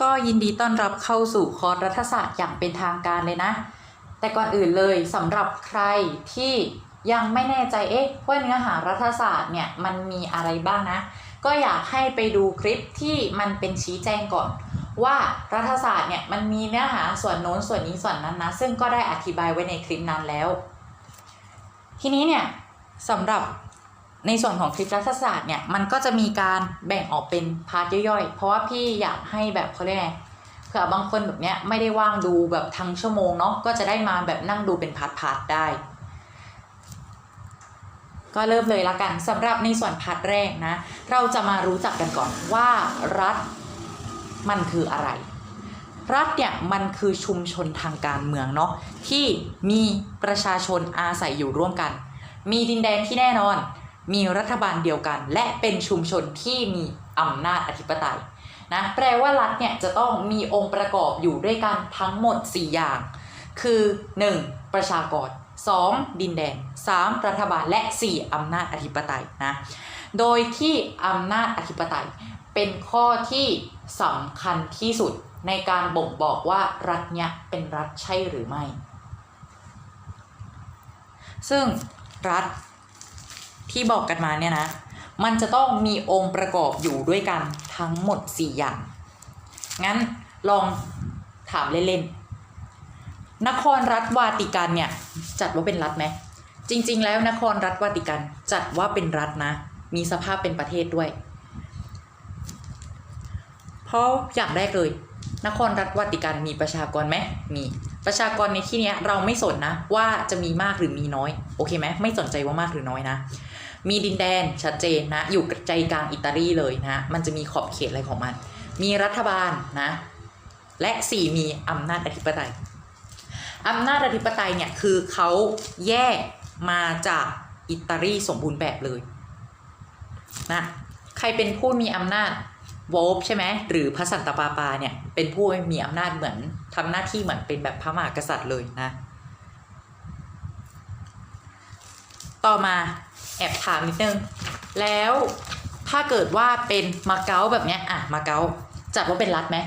ก็ยินดีต้อนรับเข้าสู่คอร์สรัฐศาสตร์อย่างเป็นทางการเลยนะ แต่ก่อนอื่นเลยสำหรับใครที่ยังไม่แน่ใจเอ๊ะว่าเนื้อหารัฐศาสตร์เนี่ยมันมีอะไรบ้างนะ ก็อยากให้ไปดูคลิปที่มันเป็นชี้แจงก่อน ว่ารัฐศาสตร์เนี่ยมันมีเนื้อหาส่วนโน้นส่วนนี้ส่วนนั้นนะ ซึ่งก็ได้อธิบายไว้ในคลิปนั้นแล้ว ทีนี้เนี่ยสำหรับ ในส่วนของคลิปรัฐศาสตร์เนี่ยมันก็จะมีการแบ่งออกเป็นพาร์ทย่อยๆ เพราะว่าพี่อยากให้แบบเขาเรียกไงเผื่อบางคนแบบเนี้ยไม่ได้ว่างดูแบบทั้งชั่วโมงเนาะก็จะได้มาแบบนั่งดูเป็นพาร์ทๆได้ ก็เริ่มเลยละกันสำหรับในส่วนพาร์ทแรกนะ เราจะมารู้จักกันก่อนว่ารัฐมันคืออะไร รัฐเนี่ยมันคือชุมชนทางการเมืองเนาะที่มีประชาชนอาศัยอยู่ร่วมกัน มีดินแดนที่แน่นอน มีรัฐบาลเดียวกัน และเป็นชุมชนที่มีอำนาจอธิปไตยนะแปลว่ารัฐเนี่ยจะต้องมีองค์ประกอบอยู่ด้วยกันทั้งหมด 4 อย่าง คือ 1. ประชากร 2. ดินแดน 3. รัฐบาลและ 4. อำนาจอธิปไตยนะโดยที่อำนาจอธิปไตย เป็นข้อที่สำคัญที่สุดในการบ่งบอกว่ารัฐเนี้ยเป็นรัฐใช่หรือไม่ ซึ่งรัฐ ที่บอกกันมาเนี่ยนะ มันจะต้องมีองค์ประกอบอยู่ด้วยกันทั้งหมด 4 อย่าง งั้นลองถามเล่นๆ นครรัฐวาติกันเนี่ยจัดว่าเป็นรัฐไหม จริง ๆ แล้วนครรัฐวาติกันจัดว่าเป็นรัฐนะ มีสภาพเป็นประเทศด้วย เพราะอย่างแรกเลย นครรัฐวาติกันมีประชากรไหมมีประชากรในที่เนี้ยเราไม่สนนะว่าจะมีมากหรือมีน้อย โอเคไหมไม่สนใจว่ามากหรือน้อยนะ มีดินแดนชัดเจนนะอยู่ใจกลางอิตาลีเลยนะมันจะมีขอบเขตอะไรของมัน มีรัฐบาลนะและสี่มีอำนาจอธิปไตยอำนาจอธิปไตยเนี่ยคือเขาแยกมาจากอิตาลีสมบูรณ์แบบเลยนะใครเป็นผู้มีอำนาจโวลฟใช่ไหมหรือพระสันตะปาปาเนี่ยเป็นผู้มีอำนาจเหมือนทำหน้าที่เหมือนเป็นแบบพระมหากษัตริย์เลยนะ ต่อมาแอบถามนิดนึง แล้วถ้าเกิดว่าเป็นมาเก๊าแบบเนี้ยอะมาเก๊าจัดว่าเป็นรัฐไหม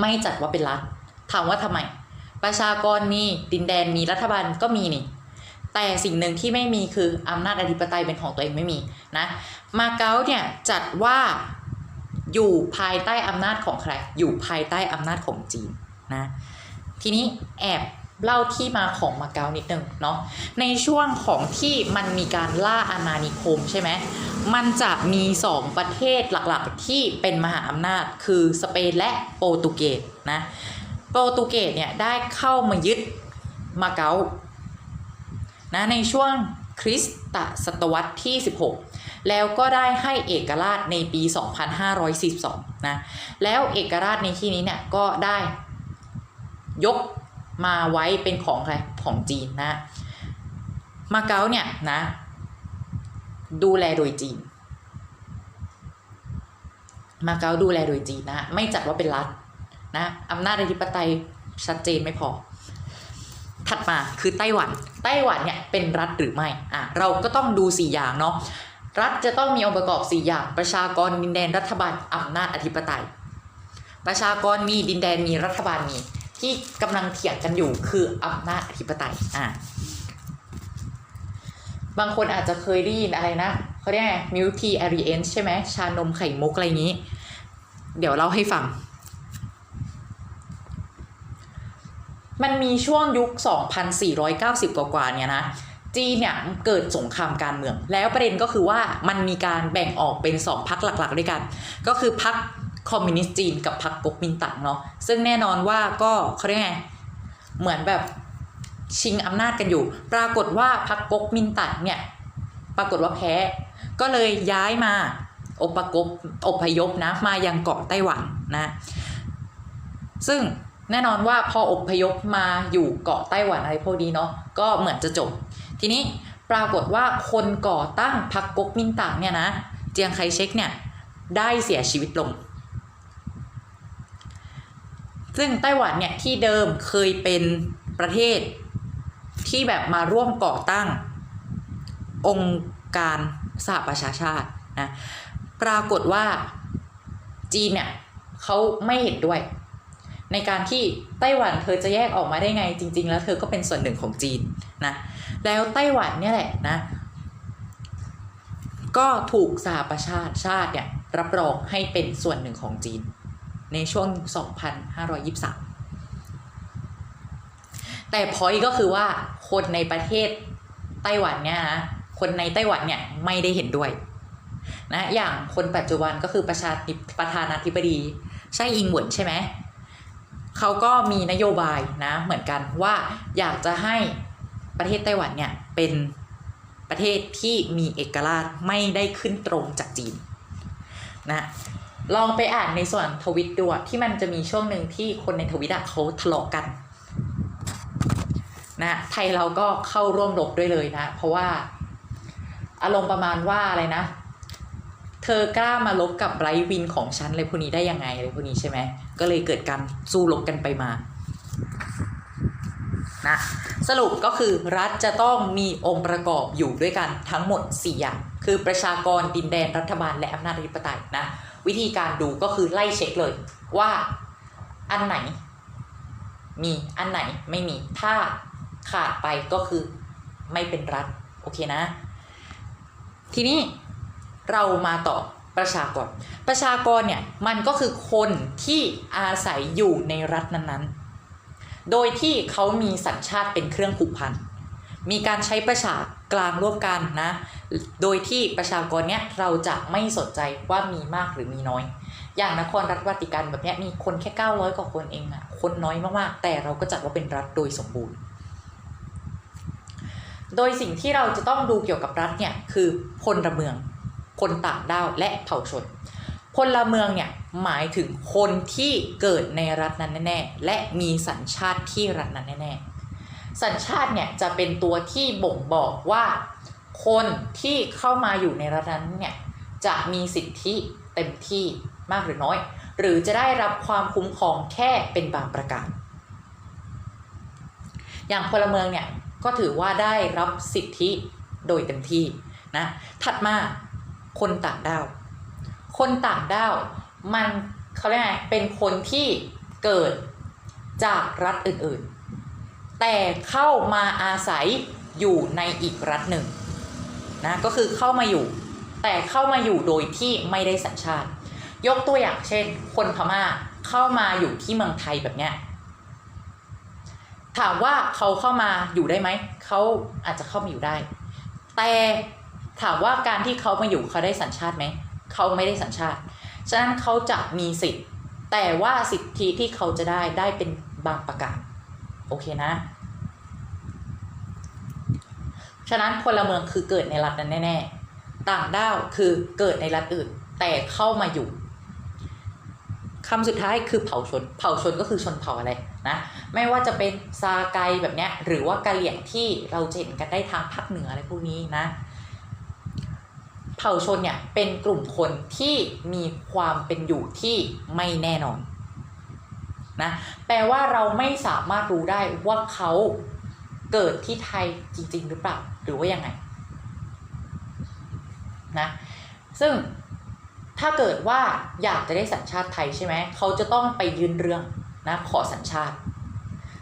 ไม่จัดว่าเป็นรัฐถามว่าทำไม ประชากรมีดินแดนมีรัฐบาลก็มีนี่ แต่สิ่งหนึ่งที่ไม่มีคืออำนาจอธิปไตยเป็นของตัวเองไม่มีนะ มาเก๊าเนี่ยจัดว่าอยู่ภายใต้อำนาจของใคร อยู่ภายใต้อำนาจของจีนนะ ทีนี้แอบ เล่าที่มาของมาเก๊านิดนึงเนาะในช่วงของที่มันมีการล่าอาณานิคมใช่ไหมมันจะมีสองประเทศหลักๆที่เป็นมหาอำนาจคือสเปนและโปรตุเกสนะโปรตุเกสเนี่ยได้เข้ามายึดมาเก๊านะในช่วงคริสตศตวรรษที่ 16 แล้วก็ได้ให้เอกราชในปี 2542นะแล้วเอกราชในที่นี้เนี่ยก็ได้ยก มาไว้เป็นของใครของจีนนะมาเก๊าเนี่ยนะดูแลโดยจีน มาเก๊าดูแลโดยจีนนะไม่จัดว่าเป็นรัฐนะอำนาจอธิปไตยชัดเจนไม่พอ ถัดมาคือไต้หวัน ไต้หวันเนี่ยเป็นรัฐหรือไม่อะเราก็ต้องดู 4 อย่างเนาะรัฐจะต้องมีองค์ประกอบ 4 อย่าง ประชากรดินแดนรัฐบาลอำนาจอธิปไตย ประชากรมีดินแดนมีรัฐบาลมี ที่กำลังเถียงกันอยู่คืออำนาจอธิปไตยอะบางคนอาจจะเคยได้ยินอะไรนะเขาเรียกไง milk tea alliance ใช่ไหมชานมไข่มุกอะไรอย่างนี้ เดี๋ยวเล่าให้ฟัง มันมีช่วงยุค 2,490 กว่าๆเนี่ยนะจีนเนี่ยเกิดสงครามการเมือง แล้วประเด็นก็คือว่ามันมีการแบ่งออกเป็น2พรรคหลัก ๆ ด้วยกัน ก็คือพรร คอมมิวนิสต์จีนกับพรรคก๊กมินตั๋งเนาะซึ่งแน่นอนว่าก็เขาเรียกไงเหมือนแบบชิงอำนาจกันอยู่ ปรากฏว่าพรรคก๊กมินตั๋งเนี่ยปรากฏว่าแพ้ ก็เลยย้ายมาอพกบอพยพนะมายังเกาะไต้หวันนะ ซึ่งแน่นอนว่าพออพยพมาอยู่เกาะไต้หวันอะไรพวกนี้เนาะก็เหมือนจะจบ ทีนี้ปรากฏว่าคนก่อตั้งพรรคก๊กมินตั๋งเนี่ยนะ เจียงไคเชกเนี่ยได้เสียชีวิตลง ซึ่งไต้หวันเนี่ยที่เดิมเคยเป็นประเทศที่แบบมาร่วมก่อตั้งองค์การสหประชาชาตินะปรากฏว่าจีนเนี่ยเขาไม่เห็นด้วย ในการที่ไต้หวันเธอจะแยกออกมาได้ไงจริง ๆ แล้วเธอก็เป็นส่วนหนึ่งของจีนนะแล้วไต้หวันเนี่ยแหละนะ ก็ถูกสหประชาชาติเนี่ยรับรองให้เป็นส่วนหนึ่งของจีน ในช่วง 2523 แต่พอยก็คือว่าคนในประเทศไต้หวันเนี่ยนะคนในไต้หวันเนี่ยไม่ได้เห็นด้วยนะอย่างคนปัจจุบันก็คือประชาธิประธานาธิบดีใช่อิงหวนใช่ไหมเขาก็มีนโยบายนะเหมือนกันว่าอยากจะให้ประเทศไต้หวันเนี่ยเป็นประเทศที่มีเอกราชไม่ได้ขึ้นตรงจากจีนนะ ลองไปอ่านในส่วนทวิตดูที่มันจะมีช่วงหนึ่งที่คนในทวิตอะเขาทะเลาะกันนะไทยเราก็เข้าร่วมรบด้วยเลยนะ เพราะว่าอารมณ์ประมาณว่าอะไรนะ เธอกล้ามาลบกับไรวินของฉันอะไรพวกนี้ได้ยังไงอะไรพวกนี้ใช่ไหมก็เลยเกิดการสู้รบกันไปมานะสรุปก็คือรัฐจะต้องมีองค์ประกอบอยู่ด้วยกันทั้งหมด 4 อย่าง คือประชากรดินแดนรัฐบาลและอำนาจอธิปไตยนะ วิธีการดูก็คือไล่เช็คเลยว่าอันไหน มีอันไหนไม่มีถ้าขาดไปก็คือไม่เป็นรัฐโอเคนะ ทีนี้เรามาต่อประชากร ประชากรเนี่ยมันก็คือคนที่อาศัยอยู่ในรัฐนั้นๆ โดยที่เขามีสัญชาติเป็นเครื่องผูกพัน มีการใช้ประชา กลางร่วมกันนะ โดยที่ประชากรเนี่ยเราจะไม่สนใจว่ามีมากหรือมีน้อย อย่างนครรัฐวาติกันแบบเนี้ยมีคนแค่ 900 กว่าคนเองอะคนน้อยมากๆ แต่เราก็จัดว่าเป็นรัฐโดยสมบูรณ์ โดยสิ่งที่เราจะต้องดูเกี่ยวกับรัฐเนี่ยคือพลเมือง คนต่างด้าวและเผ่าชน พลเมืองเนี่ยหมายถึงคนที่เกิดในรัฐนั้นแน่ๆและมีสัญชาติที่รัฐนั้นแน่ๆ สัญชาติเนี่ยจะเป็นตัวที่บ่งบอกว่า คนที่เข้ามาอยู่ในรัฐนั้นเนี่ยจะมีสิทธิเต็มที่มากหรือน้อย หรือจะได้รับความคุ้มครองแค่เป็นบางประการ อย่างพลเมืองเนี่ยก็ถือว่าได้รับสิทธิโดยเต็มที่นะถัดมาคนต่างด้าว คนต่างด้าวมันเขาเรียกไงเป็นคนที่เกิดจากรัฐอื่นๆ แต่เข้ามาอาศัยอยู่ในอีกรัฐหนึ่งนะก็คือเข้ามาอยู่ แต่เข้ามาอยู่โดยที่ไม่ได้สัญชาติ ยกตัวอย่างเช่น คนพม่าเข้ามาอยู่ที่เมืองไทยแบบเนี้ยถามว่าเขาเข้ามาอยู่ได้ไหม เขาอาจจะเข้ามาอยู่ได้ แต่ถามว่าการที่เขามาอยู่เขาได้สัญชาติไหม เขาไม่ได้สัญชาติ ฉะนั้นเขาจะมีสิทธิ์ แต่ว่าสิทธิที่เขาจะได้ได้เป็นบางประการ โอเคนะ ฉะนั้นพลเมืองคือเกิดในรัฐนั้นแน่ๆ ต่างด้าวคือเกิดในรัฐอื่น แต่เข้ามาอยู่คำสุดท้ายคือเผ่าชน เผ่าชนก็คือชนเผ่าอะไรนะ ไม่ว่าจะเป็นซาไกแบบเนี้ย หรือว่ากะเหรี่ยงที่เราเห็นกันได้ทางภาคเหนืออะไรพวกนี้นะ เผ่าชนเนี่ยเป็นกลุ่มคนที่มีความเป็นอยู่ที่ไม่แน่นอน นะแปลว่าเราไม่สามารถรู้ได้ว่าเขาเกิดที่ไทยจริง ๆ หรือเปล่าหรือว่ายังไงนะซึ่งถ้าเกิดว่าอยากจะได้สัญชาติไทยใช่ไหมเขาจะต้องไปยื่นเรื่องนะขอสัญชาติ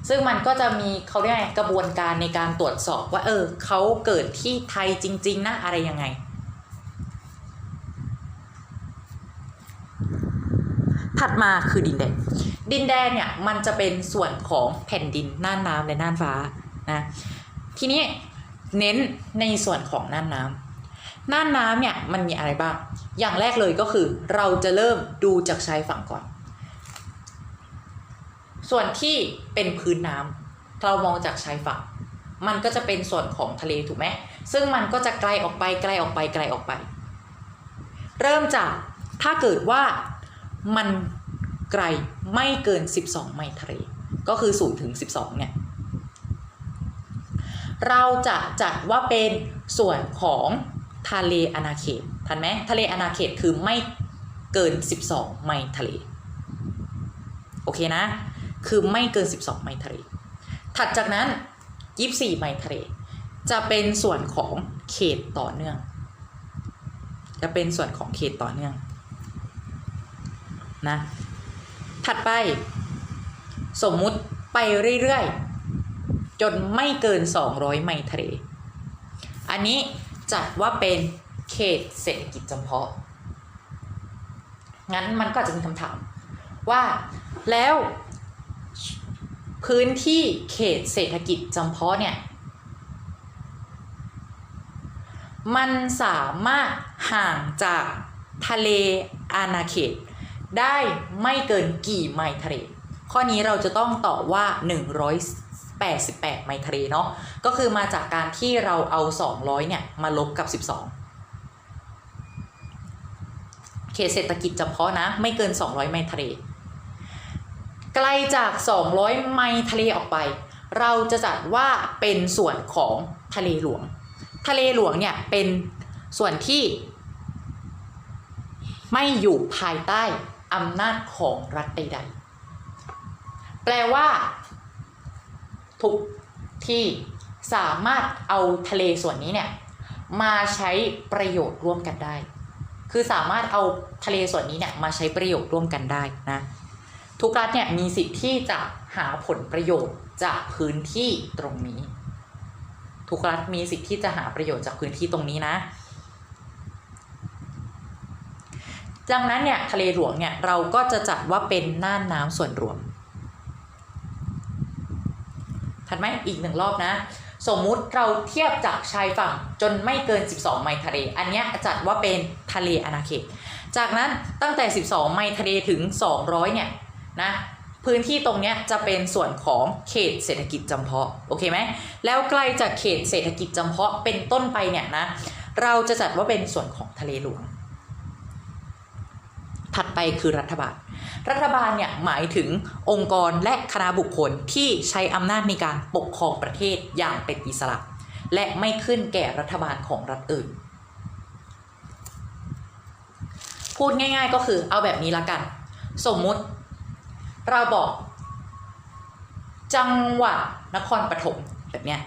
ซึ่งมันก็จะมีเขาเรียกไงกระบวนการในการตรวจสอบว่าเออเขาเกิดที่ไทยจริง ๆนะอะไรยังไง ถัดมาคือดินแดน ดินแดนเนี่ยมันจะเป็นส่วนของแผ่นดินน่านน้ำและน่านฟ้านะทีนี้เน้นในส่วนของน่านน้ำน่านน้ำเนี่ยมันมีอะไรบ้าง อย่างแรกเลยก็คือเราจะเริ่มดูจากชายฝั่งก่อน ส่วนที่เป็นพื้นน้ำเรามองจากชายฝั่ง มันก็จะเป็นส่วนของทะเลถูกไหมซึ่งมันก็จะไกลออกไปไกลออกไปไกลออกไป เริ่มจากถ้าเกิดว่ามัน ไกลไม่เกิน 12 ไมล์ทะเลก็คือ0ถึง 12 เนี่ย เราจะจัดว่าเป็นส่วนของทะเลอาณาเขตทันไหมทะเลอาณาเขตคือไม่เกิน 12 ไมล์ทะเล โอเคนะ คือไม่เกิน 12 ไมล์ทะเล ถัดจากนั้น 24 ไมล์ทะเล จะเป็นส่วนของเขตต่อเนื่อง จะเป็นส่วนของเขตต่อเนื่องนะ ถัดไป สมมุติไปเรื่อยๆ จนไม่เกิน 200 ไมล์ทะเล อันนี้จัดว่าเป็นเขตเศรษฐกิจจำเพาะ งั้นมันก็จะมีคำถาม ว่าแล้วพื้นที่เขตเศรษฐกิจจำเพาะเนี่ย มันสามารถห่างจากทะเลอาณาเขต ได้ไม่เกินกี่ไมล์ทะเลข้อนี้เราจะต้องตอบว่า 188 ไมล์ทะเลเนาะก็คือมาจากการที่เราเอา 200 เนี่ย มาลบกับ 12 เขตเศรษฐกิจจำเพาะนะ ไม่เกิน 200 ไมล์ทะเลไกลจาก 200 ไมล์ทะเลออกไป เราจะจัดว่าเป็นส่วนของทะเลหลวง ทะเลหลวงเนี่ยเป็นส่วนที่ไม่อยู่ภายใต้ อำนาจของรัฐใดๆ แปลว่า ทุกที่สามารถเอาทะเลส่วนนี้เนี่ยมาใช้ประโยชน์ร่วมกันได้ คือสามารถเอาทะเลส่วนนี้เนี่ยมาใช้ประโยชน์ร่วมกันได้นะทุกรัฐเนี่ยมีสิทธิ์ที่จะหาผลประโยชน์จากพื้นที่ตรงนี้ ทุกรัฐมีสิทธิ์ที่จะหาประโยชน์จากพื้นที่ตรงนี้นะ ดังนั้นเนี่ยทะเลหลวงเนี่ยเราก็จะจัดว่าเป็นน่านน้ำส่วนรวม ถัดไหมอีกหนึ่งรอบนะ สมมุติเราเทียบจากชายฝั่งจนไม่เกิน 12 ไมล์ทะเล อันเนี้ยจัดว่าเป็นทะเลอาณาเขต จากนั้นตั้งแต่ 12 ไมล์ทะเลถึง 200 เนี่ยนะพื้นที่ตรงเนี้ยจะเป็นส่วนของเขตเศรษฐกิจจำเพาะโอเคไหมแล้วไกลจากเขตเศรษฐกิจจำเพาะเป็นต้นไปเนี่ยนะเราจะจัดว่าเป็นส่วนของทะเลหลวง ถัดไปคือรัฐบาล รัฐบาลเนี่ยหมายถึงองค์กรและคณะบุคคลที่ใช้อำนาจในการปกครองประเทศอย่างเป็นอิสระ และไม่ขึ้นแก่รัฐบาลของรัฐอื่น พูดง่าย ๆ ก็คือเอาแบบนี้ละกัน สมมุติ เราบอก จังหวัดนครปฐมแบบเนี้ย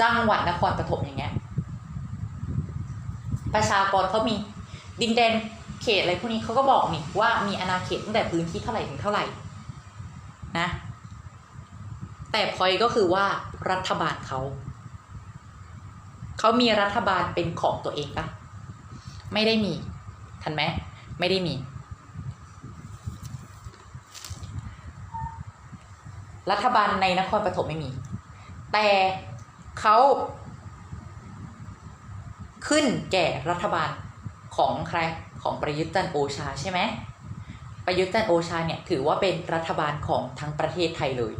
จังหวัดนครปฐมอย่างเงี้ยประชากรเขามี ดินแดนเขตอะไรพวกนี้เขาก็บอกนี่ว่ามีอาณาเขตตั้งแต่พื้นที่เท่าไหร่ถึงเท่าไหร่นะแต่พอยก็คือว่ารัฐบาลเขาเขามีรัฐบาลเป็นของตัวเองปะไม่ได้มีทันไหมไม่ได้มี รัฐบาลในนครปฐมไม่มี แต่เขาขึ้นแก่รัฐบาล ของใครของประยุทธ์จันโอชาใช่ไหมประยุทธ์จันโอชาเนี่ยถือว่าเป็นรัฐบาลของทั้งประเทศไทยเลย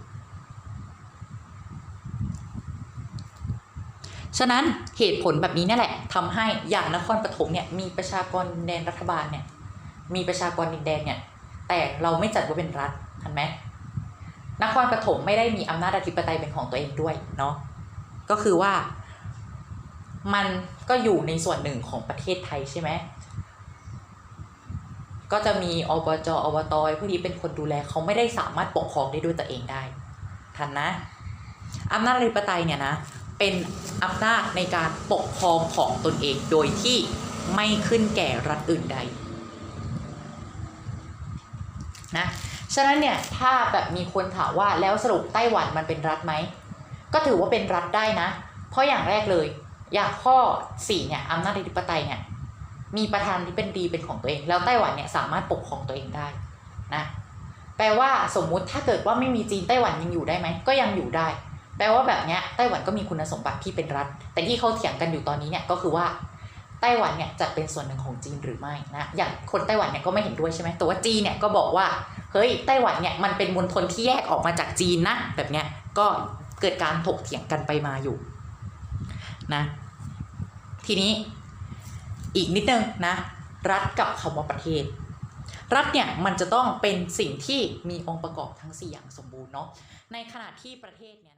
ฉะนั้นเหตุผลแบบนี้นี่แหละทำให้อย่างนครปฐมเนี่ยมีประชากรแดนรัฐบาลเนี่ยมีประชากรดินแดนเนี่ยแต่เราไม่จัดว่าเป็นรัฐเห็นไหมนครปฐมไม่ได้มีอำนาจอธิปไตยเป็นของตัวเองด้วยเนาะก็คือว่ามัน ก็อยู่ในส่วนหนึ่งของประเทศไทยใช่ไหมก็จะมีอบจอบตพวกนี้เป็นคนดูแลเขาไม่ได้สามารถปกครองได้ด้วยตัวเองได้ ทันนะอำนาจอธิปไตยเนี่ยนะเป็นอำนาจในการปกครองของตนเองโดยที่ไม่ขึ้นแก่รัฐอื่นใดนะฉะนั้นเนี่ยถ้าแบบมีคนถามว่าแล้วสรุปไต้หวันมันเป็นรัฐไหมก็ถือว่าเป็นรัฐได้นะ เพราะอย่างแรกเลย อย่างข้อสี่เนี่ยอำนาจอธิปไตยเนี่ยมีประธานที่เป็นดีเป็นของตัวเอง แล้วไต้หวันเนี่ยสามารถปกครองตัวเองได้นะแปลว่าสมมุติถ้าเกิดว่าไม่มีจีนไต้หวันยังอยู่ได้ไหมก็ยังอยู่ได้ แปลว่าแบบเนี้ยไต้หวันก็มีคุณสมบัติที่เป็นรัฐ แต่ที่เขาเถียงกันอยู่ตอนนี้เนี่ยก็คือว่าไต้หวันเนี่ยจะเป็นส่วนหนึ่งของจีนหรือไม่นะอย่างคนไต้หวันเนี่ยก็ไม่เห็นด้วยใช่ไหมแต่ว่าจีนเนี่ยก็บอกว่าเฮ้ยไต้หวันเนี่ยมันเป็นมณฑลที่แยกออกมาจากจีนนะแบบเนี้ยก็เกิดการถกเถียงกันไปมาอยู่ นะ ทีนี้อีกนิดนึงนะ รัฐกับคำว่าประเทศ รัฐเนี่ยมันจะต้องเป็นสิ่งที่มีองค์ประกอบทั้ง 4 อย่างสมบูรณ์เนาะในขณะที่ประเทศเนี่ย